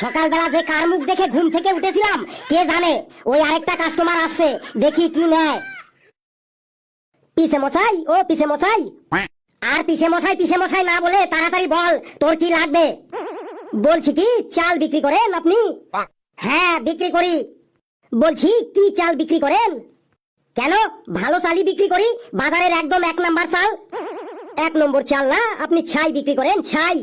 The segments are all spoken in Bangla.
সকালবেলা যে কার মুখ দেখে ঘুম থেকে উঠেছিলাম, কে জানে? ওই আরেকটা কাস্টমার আসছে, দেখি কি নেয়। পিসে মশাই ও পিসে মশাই আর পিসে মশাই পিসে মশাই না বলে তাড়াতাড়ি বল, তোর কি লাগবে? বলছি কি, চাল বিক্রি করেন আপনি? হ্যাঁ বিক্রি করি। বলছি, কি চাল বিক্রি করেন? কেন, ভালো চালই বিক্রি করি? বাজারের একদম এক নাম্বার চাল? এক নম্বর চাল না, আপনি ছাই বিক্রি করেন, ছাই।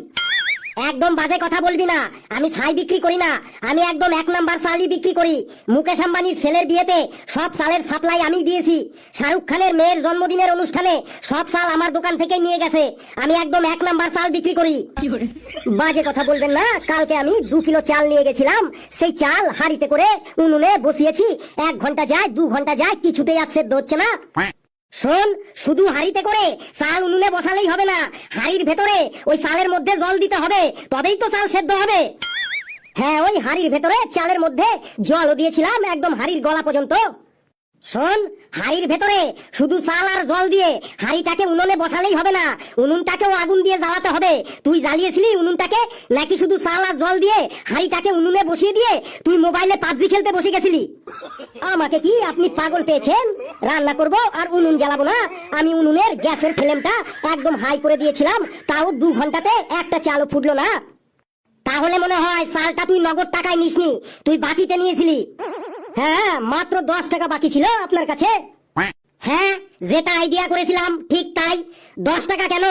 একদম বাজে কথা বলবি না। আমি ছাই বিক্রি করি না। আমি একদম এক নাম্বার চালই বিক্রি করি। মুকেশ আম্বানির ছেলের বিয়েতে সব সালের সাপ্লাই আমি দিয়েছি। শাহরুখ খানের মেয়ের জন্মদিনের অনুষ্ঠানে সব সাল আমার দোকান থেকে নিয়ে গেছে। আমি একদম এক নাম্বার চাল বিক্রি করি। বাজে কথা বলবেন না। কালকে আমি দু কিলো চাল নিয়ে গেছিলাম। সেই চাল হাড়িতে করে উনুনে বসিয়েছি। এক ঘণ্টা যায়, দু ঘণ্টা যায়, কিছুতেই আর সেদ্ধ হচ্ছে না। শোন, শুধু হাড়িতে করে চাল উনুনে বসালেই হবে না, হাড়ির ভেতরে ওই চালের মধ্যে জল দিতে হবে, তবেই তো চাল সেদ্ধ হবে। হ্যাঁ ওই হাড়ির ভেতরে চালের মধ্যে জলও দিয়েছিলাম, একদম হাড়ির গলা পর্যন্ত। শোন, হাড়ির ভেতরে শুধু চাল আর জল দিয়ে হাড়িটাকে উনুনে বসালেই হবে না, উনুনটাকেও আগুন দিয়ে জ্বালাতে হবে। তুই জ্বালিয়েছিলি উনুনটাকে, নাকি শুধু চাল আর জল দিয়ে হাড়িটাকে উনুনে বসিয়ে দিয়ে তুই মোবাইলে পাবজি খেলতে বসে গেছিলি? আমাকে কি আপনি পাগল পেয়েছেন? রান্না করব আর উনুন জ্বালাবো না। আমি উনুনের গ্যাসের ফ্লেমটা একদম হাই করে দিয়েছিলাম, তাও দু ঘন্টাতে একটা চালও ফুটলো না। তাহলে মনে হয় চালটা তুই নগদ টাকায় নিসনি, তুই বাকিতে নিয়েছিলি। হ্যাঁ মাত্র দশ টাকা বাকি ছিল আপনার কাছে? হ্যাঁ যেটা আইডিয়া করেছিলাম ঠিক তাই। দশ টাকা কেন?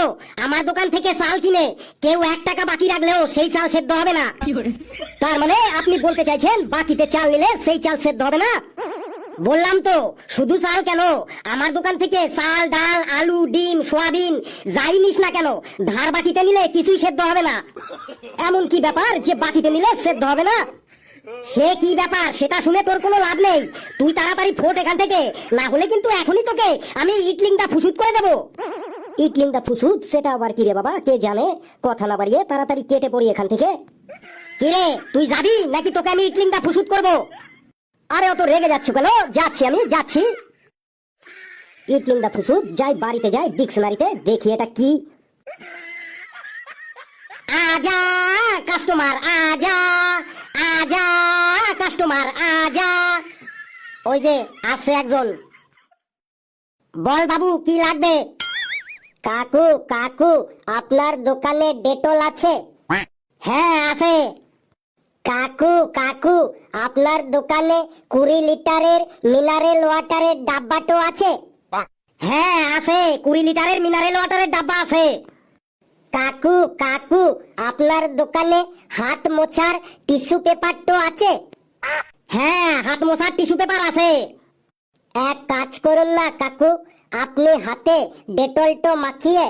আমার দোকান থেকে চাল কিনে কেউ এক টাকা বাকি রাখলেও সেই চাল সেদ্ধ হবে না। তার মানে আপনি বলতে চাইছেন বাকিতে চাল নিলে সেই চাল সেদ্ধ হবে না? বললাম তো শুধু চাল কেন? আমার দোকান থেকে চাল ডাল আলু ডিম সোয়াবিন যাই নিস না কেন ধার বাকিতে নিলে কিছুই সেদ্ধ হবে না। এমন কি ব্যাপার যে বাকিতে নিলে সেদ্ধ হবে না? সে কি ব্যাপার? সেটা শুনে তোর কোনো লাভ নেই। তুই তাড়াতাড়ি ফোট এখান থেকে। না হলে কিন্তু এখনই তোকে আমি ইটলিংটা ফুসুত করে দেবো। ইটলিংটা ফুসুত? সেটা আবার কি রে বাবা? কে জানে? কথা না বাড়িয়ে তাড়াতাড়ি কেটে পড়ি এখান থেকে। কি রে, তুই যাবি? নাকি তোকে আমি ইটলিংটা ফুসুত করব? আরে, অত রেগে যাচ্ছ কেন? যাচ্ছি আমি, যাচ্ছি। ইটলিংটা ফুসুত? যাই বাড়িতে যাই ডিকশনারিতে, দেখি এটা কি। আজা, কাস্টমার, আজা আজা। কাস্টমার আজা। ওই যে আছে একজন। বল বাবু, কি লাগবে? কাকু কাকু, আপনার দোকানে ডেটল আছে? হ্যাঁ আছে। কাকু কাকু, আপনার দোকানে কুড়ি লিটারের মিনারেল ওয়াটারের ডাব্বাটো আছে? হ্যাঁ আছে। কুড়ি লিটারের মিনারেল ওয়াটারের ডাব্বা আছে। কাকু কাকু, আপনার দোকানে হাত মোছার টিস্যু পেপারটো আছে? হ্যাঁ হাত মোছার টিস্যু পেপার আছে। এক কাজ করুন না কাকু। আপনি হাতে ডেটলটো মাখিয়ে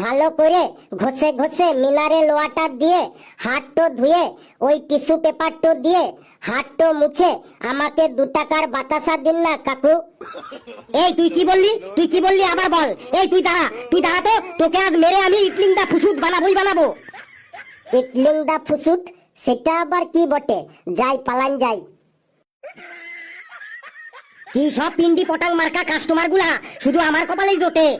ভালো করে ঘষে ঘষে মিনারেল ওয়াটার দিয়ে হাতটো ধুয়ে ওই টিস্যু পেপারটো দিয়ে হাতটো মুছে আমাকে দু টাকার বাতাসা দিন না কাকু। এই তুই কি বললি? তুই কি বললি? আবার বল। এই তুই দাঁড়া। তুই দাঁড়া তো। তোকে আজ মেরে আমি ইটলিংটা ফুসুত বানাবোই বানাবো। ইটলিংটা ফুসুত? সেটা আবার কি বটে? যাই, পালান যাই। কি সব পিন্ডি পটাং মার্কা কাস্টমারগুলা? শুধু আমার কপালেই জোটে।